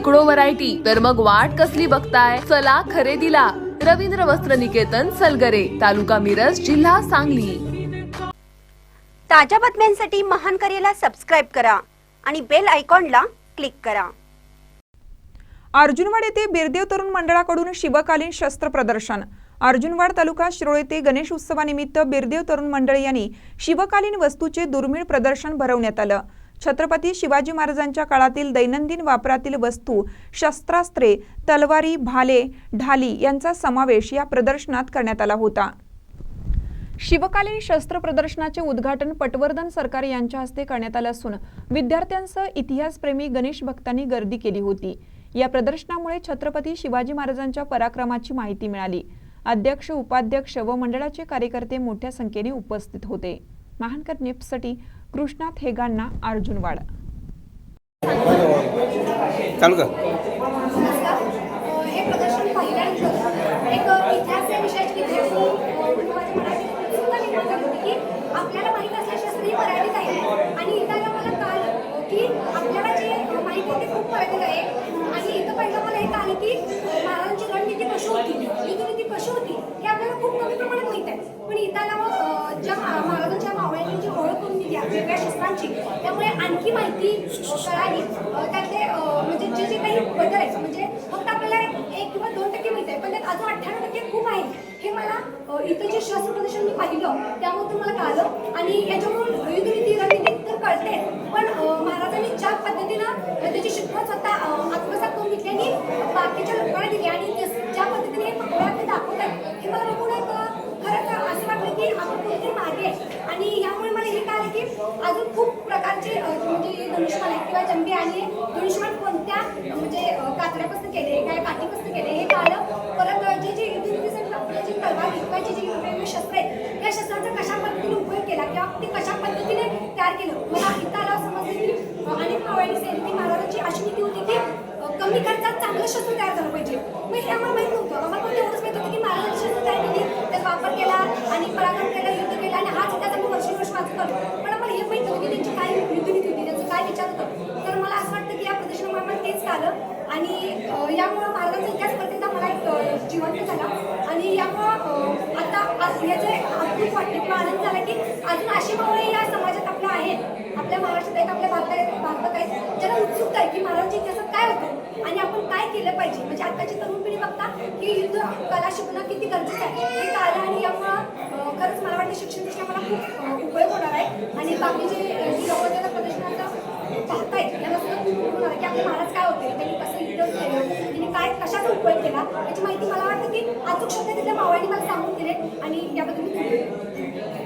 शेकडो व्हरायटी तर मग वाट कसली बघताय? चला खरेदीला. रवींद्र वस्त्र निकेतन सलगरे तालुका मिरज जिल्हा सांगली. ताज्या बातम्यांसाठी महान करेला सबस्क्राईब करा आणि बेल आयकॉनला क्लिक करा. अर्जुनवाड येथे बिरदेव तरुण मंडळाकडून शिवकालीन शस्त्र प्रदर्शन. अर्जुनवाड तालुका शिरोळ येथे गणेश उत्सवानिमित्त बिरदेव तरुण मंडळ यांनी शिवकालीन वस्तूचे दुर्मिळ प्रदर्शन भरवण्यात आलं. छत्रपती शिवाजी महाराजांच्या काळातील दैनंदिन वापरातील वस्तू शस्त्रास्त्रे तलवारी भाले ढाली यांचा समावेश या प्रदर्शनात करण्यात आला होता. शिवकालीन शस्त्र प्रदर्शनाचे उद्घाटन पटवर्धन सरकार यांच्या हस्ते करण्यात आलं असून विद्यार्थ्यांसह इतिहासप्रेमी गणेश भक्तांनी गर्दी केली होती. या प्रदर्शनामुळे छत्रपती शिवाजी महाराजांच्या पराक्रमाची माहिती मिळाली. अध्यक्ष उपाध्यक्ष व मंडळाचे कार्यकर्ते मोठ्या संख्येने उपस्थित होते. महानकर न्यूजसाठी कृष्णात हेगांना अर्जुनवाड चालू का हे प्रदर्शन पाहिल्यानंतर एक इतिहास विषयाची विद्यार्थी आपल्याला माहीत सगळी मराठीत आहे आणि इथं मला कळलं की आपल्याला जे माहिती आहे ते खूप मराठीत आहे आणि इथं पहिलं मला हे कळलं की महाराजांची रणनीती कशी होती युद्धनीती कशी होती हे आपल्याला खूप कमी प्रमाणात माहीत आहे पण इथं आल्यावर अं, ज्या महा- महाराजांच्या मावळ्यांनी जी ओळख करून दिली आहे त्यामुळे आणखी माहिती कळाली. त्यातले म्हणजे जे जे काही बदल आहेत म्हणजे फक्त आपल्याला एक किंवा दोन टक्के माहिती आहे पण त्यात अजून अठ्ठ्याण्णव टक्के खूप आहे. हे मला इथं जे शस्त्र प्रदर्शन मी पाहिलं त्यामधून मला कळालं. आणि याच्यावरून युद्धनीती रणनीती तर कळते पण महाराजांनी ज्या पद्धतीनं त्याची शिकवण स्वतः आत्मसात करून घेतल्याने बाकीच्या लोकांना दिली आणि ज्या पद्धतीने हे डोळ्यात दाखवतात हे मला बघून एक अं, खरंच असं वाटलं की आपण कोणतरी मागे आहे आणि यामुळे मला हे कळलं की अजून खूप प्रकारचे म्हणजे धनुष्यमान आहेत किंवा जंबे आणि धनुष्यमान कोणत्या म्हणजे कातड्यापासून केले काय काठीपासून केले हे कळलं परत जे जे युद्धनीतीसाठी आपल्या जी तलवार किंवा जी वेगवेगळी शस्त्र आहेत या शस्त्रांचा कशा पद्धतीने उपयोग केला किंवा ते कशा पद्धतीने तयार केलं? मला इथं आल्यावर समजलं की अनेक मावळ्यांनी सैनिकी महाराजांची अशी नीती होती की कमी खर्चात चांगलं शस्त्र तयार झालं पाहिजे. मग हे आम्हाला माहीत नव्हतं. आम्हाला पण एवढंच माहीत होतं की महाराजांची शस्त्र तयार केली त्याचा वापर केला आणि पराक्रम केला युद्ध केलं आणि हाच इतिहास आम्ही वर्षानुवर्ष वाचत आलो पण आम्हाला हे माहीत नव्हतं की त्यांची काय युद्धनीती होती त्यांचं काय विचार होतं तर मला असं वाटतं की या प्रदर्शनामुळे आम्हाला तेच कळलं आणि यामुळं महाराजांचा इतिहास परत मला एक जिवंत झाला. आणि यामुळं आता आज हे जे वाटते किंवा आनंद झाला की अजून अशी मावळे या समाजात आपल्या आहेत. आपल्या महाराष्ट्रात आहेत आपल्या भारतात भारतात आहेत. ज्याला उत्सुकता आहे की महाराजांच्या इतिहासात काय होतं आणि आपण काय केलं पाहिजे. म्हणजे आताची तरुण पिढी बघता की युद्ध कला शिकणं किती गरजेचं आहे. हे कळलं आणि यामुळं खरंच मला वाटतं शिक्षण दृष्ट्या मला खूप उपयोग होणार आहे. आणि बाकी जे अं, जी लोक त्या प्रदर्शनाचं पाहतायत यांना सुद्धा खूप उपयोग होणार की आपले महाराज काय होते त्यांनी कसं युद्ध काय कशाचा उपयोग केला याची माहिती मला वाटतं की अचूक शब्द तिथल्या मावळ्यांनी मला सांगून दिले आणि याबद्दल मी